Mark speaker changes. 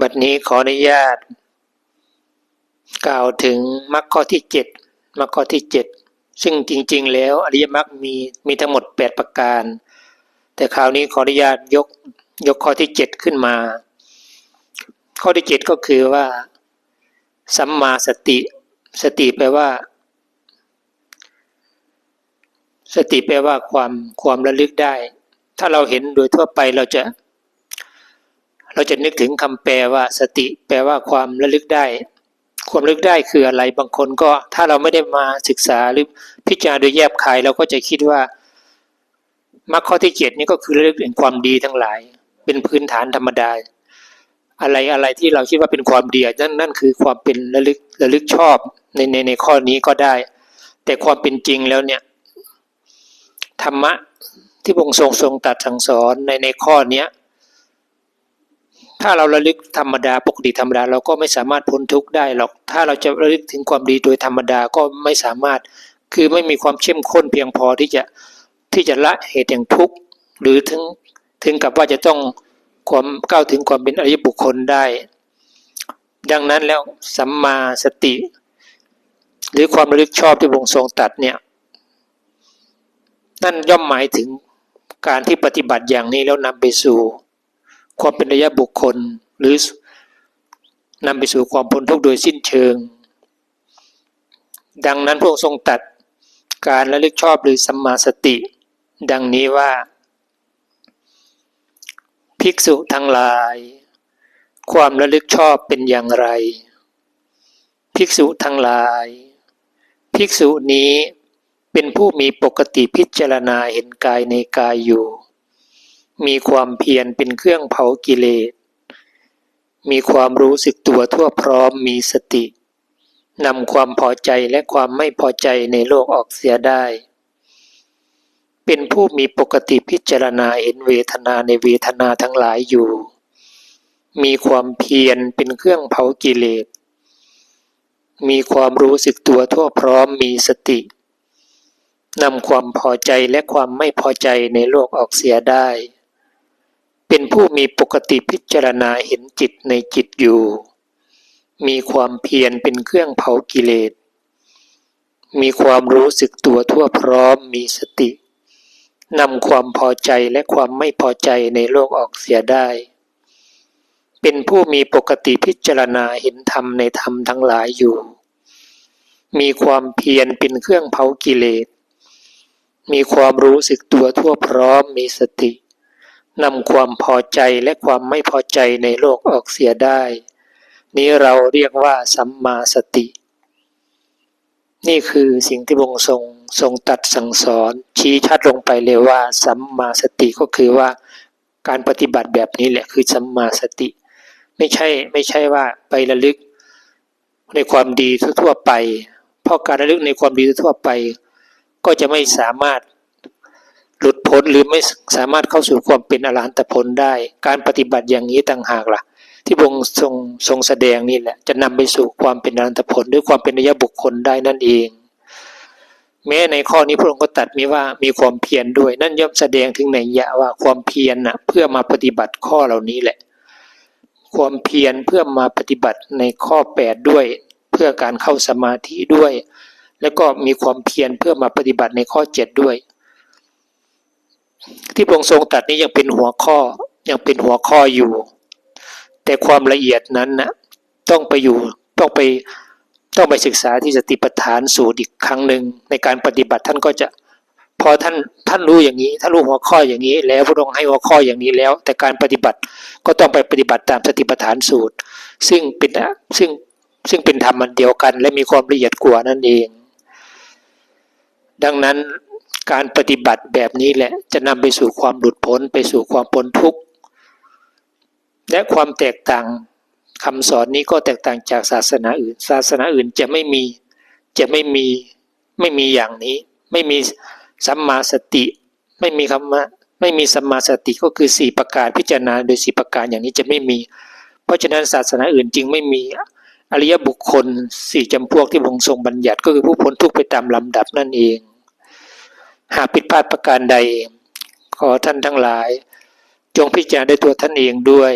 Speaker 1: บัดนี้ขออนุญาต กล่าวถึงมรรคข้อที่เจ็ดมรรคข้อที่เจ็ดซึ่งจริง ๆ แล้วอริยมรรคมีมีทั้งหมดแปดประการ แต่คราวนี้ขออนุญาตยกยกข้อที่เจ็ดขึ้นมา ข้อที่เจ็ดก็คือว่า สัมมาสติ สติแปลว่า สติแปลว่าความความระลึกได้ ถ้าเราเห็นโดยทั่วไปเราจะ เราจะนึกถึงคำแปลว่าสติ แปลว่าความระลึกได้ ความระลึกได้คืออะไรบางคนก็ถ้าเราไม่ได้มาศึกษาหรือพิจารณาโดยแยบคายเราก็จะคิดว่ามรรคข้อที่เจ็ดนี่ก็คือระลึกถึงความดีทั้งหลาย เป็นพื้นฐานธรรมดา อะไรอะไรที่เราคิดว่าเป็นความดีนั่นนั่นคือความเป็นระลึกระลึกชอบในในในข้อนี้ก็ได้ แต่ความเป็นจริงแล้วเนี่ยธรรมะที่พระองค์ทรงทรงตัดสั่งสอนในในข้อเนี้ย ถ้าเราระลึกธรรมดาปกติธรรมดาเราก็ไม่สามารถพ้นทุกข์ได้หรอก ถ้าเราจะระลึกถึงความดีโดยธรรมดาก็ไม่สามารถ คือไม่มีความเข้มข้นเพียงพอที่จะที่จะละเหตุแห่งทุกข์หรือถึงถึงกับว่าจะต้องความก้าวถึงความเป็นอริยบุคคลได้ ดังนั้นแล้วสัมมาสติ หรือความระลึกชอบที่พงทรงตัดเนี่ยนั่นย่อมหมายถึงการที่ปฏิบัติอย่างนี้แล้วนำไปสู่ ความเป็นระยะบุคคล หรือนำไปสู่ความพ้นทุกข์โดยสิ้นเชิง ดังนั้นพระองค์ทรงตัดการระลึกชอบหรือสัมมาสติ ดังนี้ว่า ภิกษุทั้งหลาย ความระลึกชอบเป็นอย่างไร ภิกษุทั้งหลาย ภิกษุนี้เป็นผู้มีปกติพิจารณาเห็นกายในกายอยู่ มีความเพียรเป็นเครื่องเผากิเลส มีความรู้สึกตัวทั่วพร้อมมีสตินำความพอใจและความไม่พอใจในโลกออกเสียได้ เป็นผู้มีปกติพิจารณาเห็นเวทนาในเวทนาทั้งหลายอยู่ มีความเพียรเป็นเครื่องเผากิเลส มีความรู้สึกตัวทั่วพร้อมมีสตินำความพอใจและความไม่พอใจในโลกออกเสียได้ เป็นผู้มีปกติพิจารณาเห็นจิตในจิตอยู่ มีความเพียรเป็นเครื่องเผากิเลส มีความรู้สึกตัวทั่วพร้อมมีสติ นำความพอใจและความไม่พอใจในโลกออกเสียได้ เป็นผู้มีปกติพิจารณาเห็นธรรมในธรรมทั้งหลายอยู่ มีความเพียรเป็นเครื่องเผากิเลส มีความรู้สึกตัวทั่วพร้อมมีสติ นำความพอใจและความไม่พอใจในโลกออกเสียได้ นี้เราเรียกว่าสัมมาสติ นี่คือสิ่งที่พระองค์ทรงทรงตัดสั่งสอน ชี้ชัดลงไปเลยว่า สัมมาสติก็คือว่าการปฏิบัติแบบนี้แหละคือสัมมาสติ ไม่ใช่ไม่ใช่ว่าไประลึกในความดีทั่วไป เพราะการระลึกในความดีทั่วไป ก็จะไม่สามารถ หลุดพ้นหรือไม่สามารถเข้าสู่ความเป็นอรหันตผลได้ การปฏิบัติอย่างนี้ต่างหากละ่ะ ที่พระองค์ทรงทรงแสดงนี่แหละ จะนำไปสู่ความเป็นอรหันตผลด้วยความเป็นระยะบุคคลได้นั่นเอง แม้ในข้อนี้พระองค์ก็ตัดมีว่ามีความเพียรด้วย นั่นย่อมแสดงถึงในยะว่าความเพียรนะเพื่อมาปฏิบัติข้อเหล่านี้แหละ ความเพียรเพื่อมาปฏิบัติในข้อ 8 ด้วย เพื่อการเข้าสมาธิด้วย แล้วก็มีความเพียรเพื่อมาปฏิบัติในข้อเจ็ดด้วย ที่พระองค์ทรงตัดนี้ยังเป็นหัวข้อยังเป็นหัวข้ออยู่ แต่ความละเอียดนั้นนะต้องไปอยู่ต้องไปต้องไปศึกษาที่สติปัฏฐานสูตรอีกครั้งหนึ่งในการปฏิบัติท่านก็จะพอท่านท่านรู้อย่างนี้ถ้านรู้หัวข้ออย่างนี้ แล้วพระองค์ให้หัวข้ออย่างนี้แล้ว แต่การปฏิบัติก็ต้องไปปฏิบัติตามสติปัฏฐานสูตร ซึ่งเป็นซึ่งซึ่งเป็นธรรมมันเดียวกัน และมีความละเอียดกว่านั่นเอง ดังนั้น การปฏิบัติแบบนี้แหละจะนำไปสู่ความหลุดพ้นไปสู่ความพ้นทุกข์ และความแตกต่างคำสอนนี้ก็แตกต่างจากศาสนาอื่น ศาสนาอื่นจะไม่มีจะไม่มีไม่มีอย่างนี้ ไม่มีสัมมาสติ ไม่มีคำว่าไม่มีสัมมาสติก็คือสี่ประการพิจารณาโดยสี่ประการอย่างนี้จะไม่มี เพราะฉะนั้นศาสนาอื่นจึงไม่มีอริยบุคคลสี่จำพวกที่พงทรงบัญญัติก็คือผู้พ้นทุกข์ไปตามลำดับนั่นเอง หากผิดพลาดประการใด ขอท่านทั้งหลาย จงพิจารณาด้วยตัวท่านเองด้วย